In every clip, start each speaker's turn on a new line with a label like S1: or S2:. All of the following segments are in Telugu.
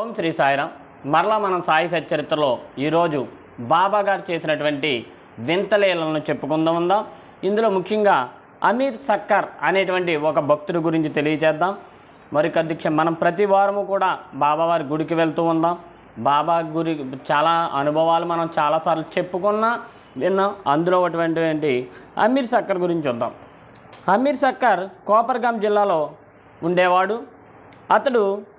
S1: ఓం శ్రీ సాయిరాం మరలా మనం సాయి సచరిత్రలో ఈరోజు బాబా గారు చేసినటువంటి వింతలీలను చెప్పుకుందాం ఉందాం. ఇందులో ముఖ్యంగా అమీర్ సక్కర్ అనేటువంటి ఒక భక్తుడి గురించి తెలియజేద్దాం మరి అధ్యక్ష మనం ప్రతి వారము కూడా బాబావారి గుడికి వెళ్తూ ఉందాం. బాబా గురి చాలా అనుభవాలు మనం చాలాసార్లు చెప్పుకున్నా విన్నాం. అందులో ఒకటువంటి అమీర్ సక్కర్ గురించి చూద్దాం. అమీర్ సక్కర్ కోపర్గాం జిల్లాలో ఉండేవాడు. అతడు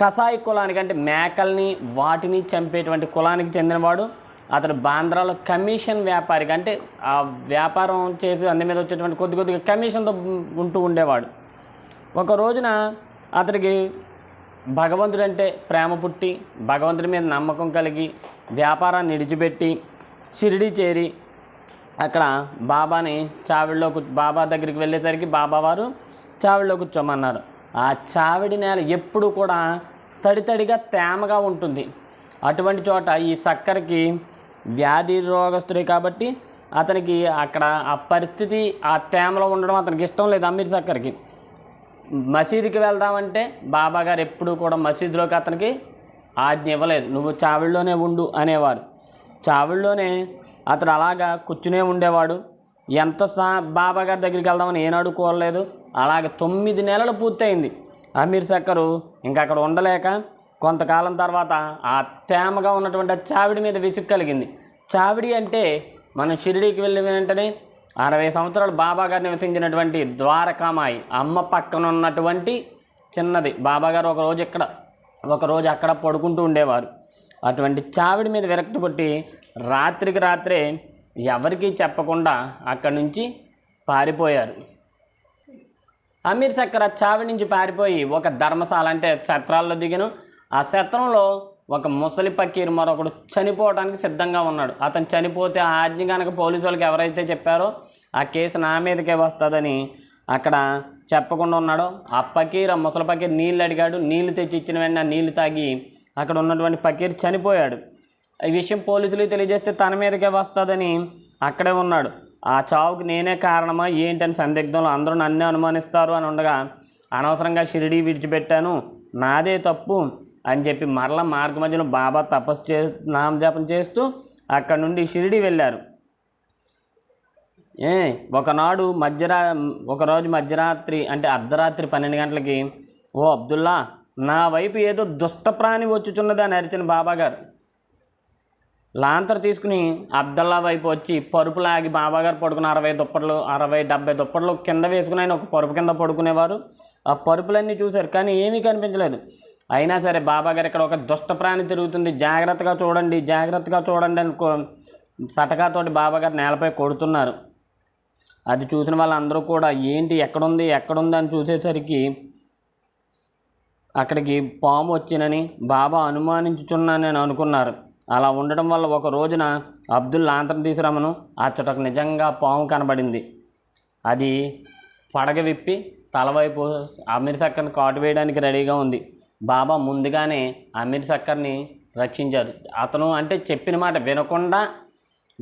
S1: కసాయి కులానికి అంటే మేకల్ని వాటిని చంపేటువంటి కులానికి చెందినవాడు. అతడు బాంద్రాలో కమిషన్ వ్యాపారికి అంటే ఆ వ్యాపారం చేసి అన్ని మీద వచ్చేటువంటి కొద్ది కొద్దిగా కమిషన్తో ఉంటూ ఉండేవాడు. ఒక రోజున అతడికి భగవంతుడు అంటే ప్రేమ పుట్టి భగవంతుడి మీద నమ్మకం కలిగి వ్యాపారాన్ని నిడిచిపెట్టి షిరిడి చేరి అక్కడ బాబాని చావిడిలో బాబా దగ్గరికి వెళ్ళేసరికి బాబా వారు చావిడిలో కూర్చోమన్నారు. ఆ చావిడి నేల ఎప్పుడు కూడా తడి తడిగా తేమగా ఉంటుంది. అటువంటి చోట ఈ చక్కెరకి వ్యాధి రోగస్తుడే కాబట్టి అతనికి అక్కడ ఆ పరిస్థితి ఆ తేమలో ఉండడం అతనికి ఇష్టం లేదు అమీర్ చక్కర్కి మసీదుకి వెళ్దామంటే బాబా గారు ఎప్పుడూ కూడా మసీదులోకి అతనికి ఆజ్ఞ ఇవ్వలేదు. నువ్వు చావిడిలోనే ఉండు అనేవారు. చావిడిలోనే అతడు అలాగా కూర్చునే ఉండేవాడు. ఎంత సా బాబా గారి దగ్గరికి వెళ్దామని ఏనాడు కోరలేదు. అలాగే తొమ్మిది నెలలు పూర్తయింది. అమీర్ సక్కరు ఇంకా అక్కడ ఉండలేక కొంతకాలం తర్వాత ఆ తేమగా ఉన్నటువంటి ఆ చావిడి మీద విసుగు కలిగింది. చావిడి అంటే మనం షిరిడీకి వెళ్ళిన వెంటనే అరవై సంవత్సరాలు బాబాగారు నివసించినటువంటి ద్వారకామాయి అమ్మ పక్కన ఉన్నటువంటి చిన్నది బాబాగారు ఒకరోజు ఇక్కడ ఒకరోజు అక్కడ పడుకుంటూ ఉండేవారు. అటువంటి చావిడి మీద విరక్తి పుట్టి రాత్రికి రాత్రే ఎవరికీ చెప్పకుండా అక్కడి నుంచి పారిపోయారు. అమీర్ చక్ర చావి నుంచి పారిపోయి ఒక ధర్మశాల అంటే క్షత్రాల్లో దిగను. ఆ సత్రంలో ఒక ముసలి పకీర్ మరొకడు చనిపోవడానికి సిద్ధంగా ఉన్నాడు. అతను చనిపోతే ఆ ఆజ్ఞ కనుక పోలీసు వాళ్ళకి ఎవరైతే చెప్పారో ఆ కేసు నా మీదకే వస్తుందని అక్కడ చెప్పకుండా ఉన్నాడో. ఆ పకీర్ ఆ ముసలి పకీర్ నీళ్ళు అడిగాడు. నీళ్ళు తెచ్చి ఇచ్చిన వెంటనే ఆ నీళ్ళు తాగి అక్కడ ఉన్నటువంటి పకీర్ చనిపోయాడు. ఈ విషయం పోలీసులు తెలియజేస్తే తన మీదకే వస్తుందని అక్కడే ఉన్నాడు. ఆ చావుకి నేనే కారణమా? ఏంటని సందిగ్ధంలో అందరూ నన్నే అనుమానిస్తారు అని ఉండగా అనవసరంగా షిరిడి విడిచిపెట్టాను. నాదే తప్పు అని చెప్పి మరల మార్గ మధ్యలో బాబా తపస్సు చే నామజాపం చేస్తూ అక్కడ నుండి షిరిడి వెళ్ళారు. ఏ ఒకనాడు మధ్యరా ఒకరోజు మధ్యరాత్రి అంటే అర్ధరాత్రి పన్నెండు గంటలకి ఓ అబ్దుల్లా నా వైపు ఏదో దుష్ట ప్రాణి వచ్చుచున్నది అని అరిచిన బాబా గారు లాంతర్ తీసుకుని అబ్దల్లా వైపు వచ్చి పరుపు లాగి బాబాగారు పడుకున్న అరవై దుప్పట్లు అరవై డెబ్బై దుప్పట్లు కింద వేసుకుని ఆయన ఒక పరుపు కింద పడుకునేవారు. ఆ పరుపులన్నీ చూశారు కానీ ఏమీ కనిపించలేదు. అయినా సరే బాబాగారు ఇక్కడ ఒక దుష్ట ప్రాణి తిరుగుతుంది. జాగ్రత్తగా చూడండి జాగ్రత్తగా చూడండి అని సటకాతోటి బాబాగారు నేలపై కొడుతున్నారు. అది చూసిన వాళ్ళందరూ కూడా ఏంటి ఎక్కడుంది ఎక్కడుంది అని చూసేసరికి అక్కడికి పాము వచ్చినని బాబా అనుమానించుచున్నానని అనుకున్నారు. అలా ఉండడం వల్ల ఒక రోజున అబ్దుల్ లాంతరం ఆ చుట్టకు నిజంగా పాము కనబడింది. అది పడగ విప్పి తలవైపు అమీర్ సక్కర్ని కాటు వేయడానికి రెడీగా ఉంది. బాబా ముందుగానే అమీర్ సక్కర్ని రక్షించారు. అతను అంటే చెప్పిన మాట వినకుండా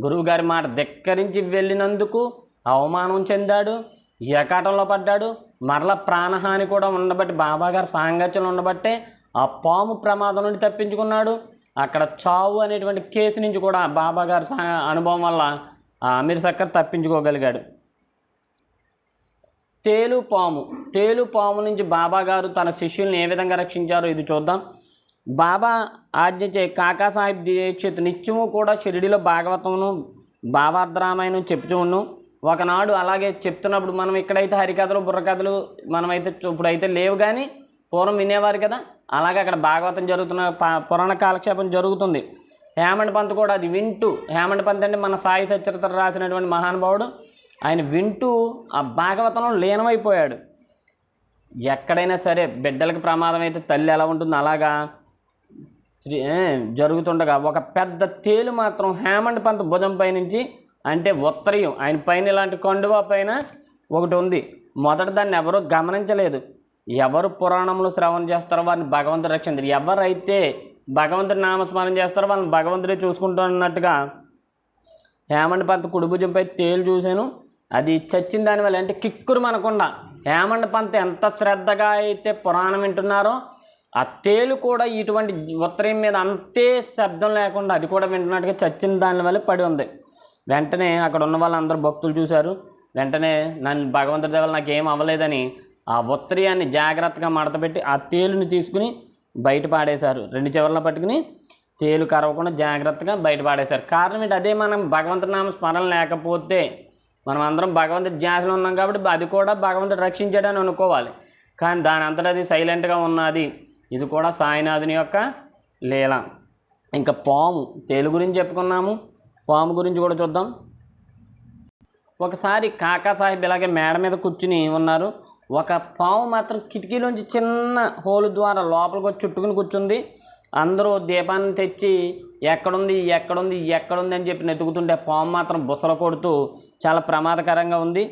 S1: గురువుగారి మాట ధిక్కరించి వెళ్ళినందుకు అవమానం చెందాడు ఏకాటంలో పడ్డాడు. మరల ప్రాణహాని కూడా ఉండబట్టి బాబాగారు సాంగత్యం ఉండబట్టే ఆ పాము ప్రమాదం నుండి తప్పించుకున్నాడు. అక్కడ చావు అనేటువంటి కేసు నుంచి కూడా బాబాగారి సా అనుభవం వల్ల ఆ అమీర్ సక్కర్ తప్పించుకోగలిగాడు. తేలు పాము. తేలు పాము నుంచి బాబా గారు తన శిష్యుల్ని ఏ విధంగా రక్షించారో ఇది చూద్దాం. బాబా ఆజ్ఞచే కాకా సాహిబ్ దీక్షిత్ నిత్యము కూడా షిరిడిలో భాగవతమును భావార్థరామాయణం చెప్తూ ఒకనాడు అలాగే చెప్తున్నప్పుడు మనం ఇక్కడైతే హరికథలు బుర్రకథలు మనమైతే చూ- ఇప్పుడైతే లేవు కానీ పూర్వం వినేవారు కదా? అలాగే అక్కడ భాగవతం జరుగుతున్న పా- పురాణ కాలక్షేపం జరుగుతుంది. హేమండ్ పంత్ కూడా అది వింటూ హేమండ్ పంత్ అంటే మన సాయి సచరిత్ర రాసినటువంటి మహానుభావుడు ఆయన వింటూ ఆ భాగవతంలో లీనమైపోయాడు. ఎక్కడైనా సరే బిడ్డలకు ప్రమాదం అయితే తల్లి ఎలా ఉంటుందో అలాగా శ్రీ జరుగుతుండగా ఒక పెద్ద తేలు మాత్రం హేమండ్ పంత్ భుజం పైనుంచి అంటే ఉత్తరీయం ఆయన పైన ఇలాంటి కండువా పైన ఒకటి ఉంది. మొదట దాన్ని ఎవరూ గమనించలేదు. ఎవరు పురాణంలో శ్రవణం చేస్తారో వారిని భగవంతుడు రక్షించారు ఎవరైతే భగవంతుడి నామస్మరణ చేస్తారో వాళ్ళని భగవంతుడే చూసుకుంటున్నట్టుగా హేమండ్ పంత కుడిభుజంపై తేలు చూశాను. అది చచ్చిన దానివల్ల అంటే కిక్కురు మనకుండా. హేమండ్ పంత ఎంత శ్రద్ధగా అయితే పురాణం వింటున్నారో ఆ తేలు కూడా ఇటువంటి ఉత్తరం మీద అంతే శబ్దం లేకుండా అది కూడా వింటున్నట్టుగా చచ్చిన దానివల్ల పడి ఉంది. వెంటనే అక్కడ ఉన్న వాళ్ళందరూ భక్తులు చూశారు. వెంటనే నన్ను భగవంతుడి దేవల నాకు ఏం అవ్వలేదని ఆ ఉత్తరీయాన్ని జాగ్రత్తగా మడతపెట్టి ఆ తేలుని తీసుకుని బయట పాడేశారు. రెండు చివర్ల పట్టుకుని తేలు కరవకుండా జాగ్రత్తగా బయట పాడేశారు. కారణం ఏంటి? అదే మనం భగవంతుడి నామ స్మరణ లేకపోతే మనం అందరం భగవంతుడి ధ్యాసలో ఉన్నాం కాబట్టి అది కూడా భగవంతుడు రక్షించాడని అనుకోవాలి. కానీ దాని అంతటా అది సైలెంట్గా ఉన్నది. ఇది కూడా సాయినాథుని యొక్క లీల. ఇంకా పాము. తేలు గురించి చెప్పుకున్నాము. పాము గురించి కూడా చూద్దాం. ఒకసారి కాకా సాహెబ్ ఇలాగే మేడ మీద కూర్చుని ఉన్నారు. ఒక పాము మాత్రం కిటికీలోంచి చిన్న హోలు ద్వారా లోపలికి వచ్చి చుట్టుకుని కూర్చుంది. అందరూ దీపాన్ని తెచ్చి ఎక్కడుంది? ఎక్కడుంది? ఎక్కడుంది? అని చెప్పి వెతుకుతుంటే పాము మాత్రం బుసలు కొడుతూ చాలా ప్రమాదకరంగా ఉంది.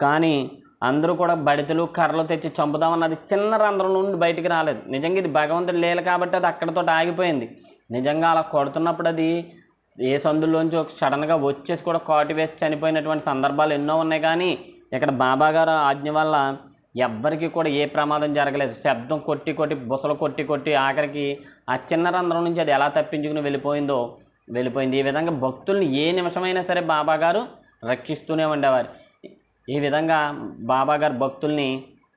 S1: కానీ అందరూ కూడా బడితలు కర్రలు తెచ్చి చంపుదామన్నది చిన్న రంధ్రం నుండి బయటికి రాలేదు. నిజంగా ఇది భగవంతుడు లీల కాబట్టి అది అక్కడితో ఆగిపోయింది. నిజంగా అలా కొడుతున్నప్పుడు అది ఏ సందులోంచి ఒక సడన్గా వచ్చేసి కూడా కాటు వేసి చనిపోయినటువంటి సందర్భాలు ఎన్నో ఉన్నాయి. కానీ ఇక్కడ బాబాగారు ఆజ్ఞ వల్ల ఎవ్వరికి కూడా ఏ ప్రమాదం జరగలేదు. శబ్దం కొట్టి కొట్టి బుసలు కొట్టి కొట్టి ఆఖరికి ఆ చిన్న రంధ్రం నుంచి అది ఎలా తప్పించుకుని వెళ్ళిపోయిందో వెళ్ళిపోయింది. ఈ విధంగా భక్తుల్ని ఏ నిమిషమైనా సరే బాబా గారు రక్షిస్తూనే ఉండేవారు. ఈ విధంగా బాబా గారు భక్తుల్ని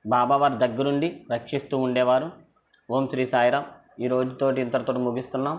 S1: బాబావారి దగ్గరుండి రక్షిస్తూ ఉండేవారు. ఓం శ్రీ సాయిరాం ఈ రోజుతోటి ఇంతటితో ముగిస్తున్నాం.